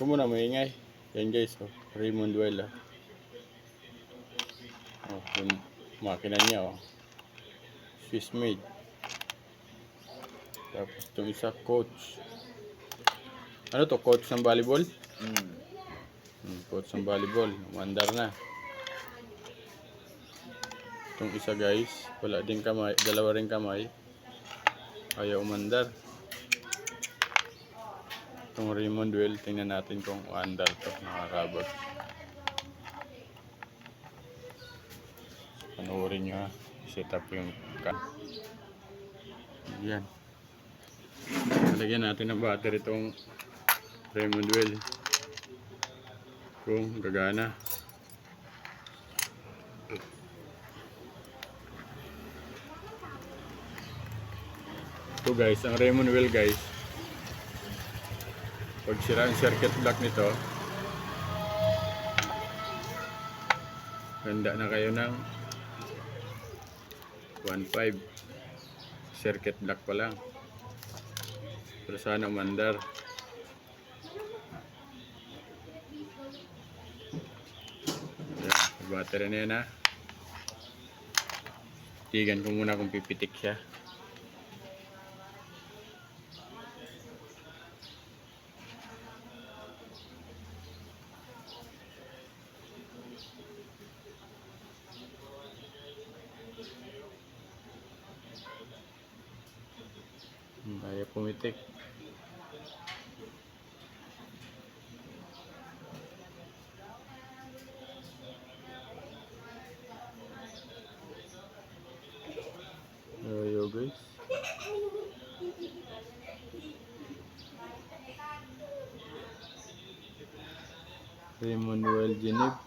Huwag mo na maingay. Yan guys, oh. Raymond Duela. Oh, yung makina niya, oh. Swiss made. Tapos itong isa, coach. Ano to, coach ng volleyball? Mm. Hmm, coach ng volleyball. Umandar na. Itong isa guys, wala din kamay, dalawa rin kamay. Ayaw umandar. Itong Raymond Well, tingnan natin kung umandar to, nakakabag. Panoorin nyo ha. Set up yung kan. Yan. Lagyan natin ng battery itong Raymond Well. Kung gagana. Ito guys, ang Raymond wheel guys. Pag sira ang circuit block nito, handa na kayo ng 1.5 circuit block pa lang. Pero sana umandar. Ayan, battery na yan ha. Tigan ko muna kung pipitik siya. Pumitik. Ayaw guys. Raymond Well Geneve.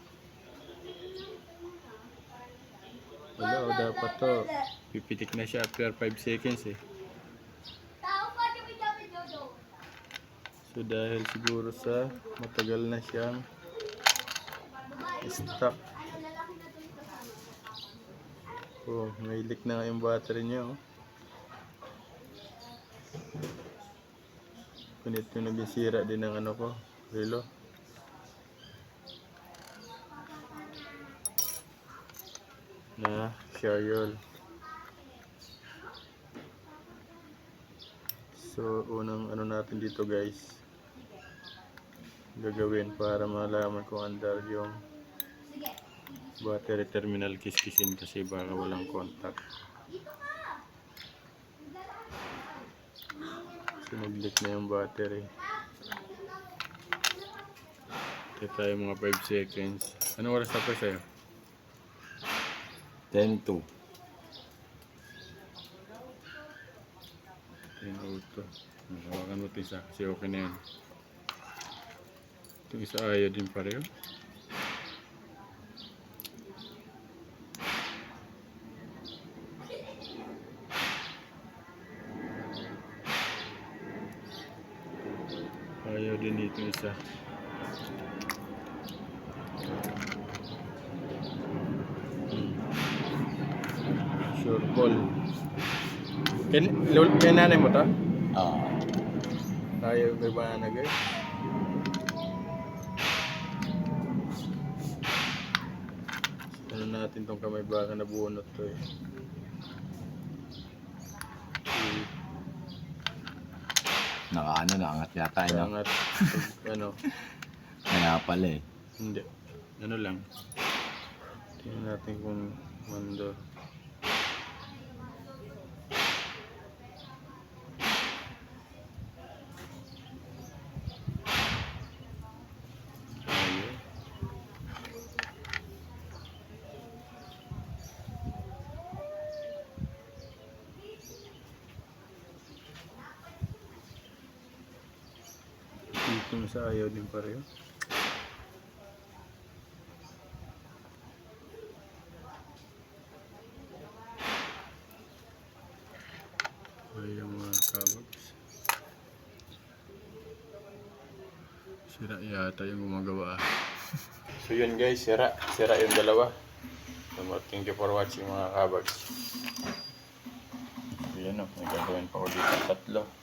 Wala, o dapat to. Pipitik na siya after 5 seconds eh. So dahil siguro sa matagal na siyang stuck. Oh, may leak na nga yung battery niya oh. Kunit yung naging sira din ng ano ko, relo. Na, Shayol. So, unang ano natin dito guys, gagawin para malaman kung andar yung battery terminal kiskisin kasi baka walang contact. So, nag-leak na yung battery. Ito tayo mga 5 seconds. Anong oras pa sa'yo? 10 to. Yung auto. Hawakan mo ito isa kasi okay na yan. Ayaw din pareho. Ayaw din dito isa. Hmm. Sure ball. Ken, lul- kaya nanay mo ta? Ah. Ayaw kay banana guys. Ano natin tong kamay baka nabunot to eh. Naka ano, nakangat yata. Ano? Angat. ano, Kaya pala eh. hindi. Ano lang. Tingnan natin kung mando. Ayaw. Dito sa din pareho. Ayaw mga kabags. Sira yata yung gumagawa. so yun guys, sira. Sira yung dalawa. So, thank you for watching mga kabags. So yun o, may gagawin pa ko dito tatlo.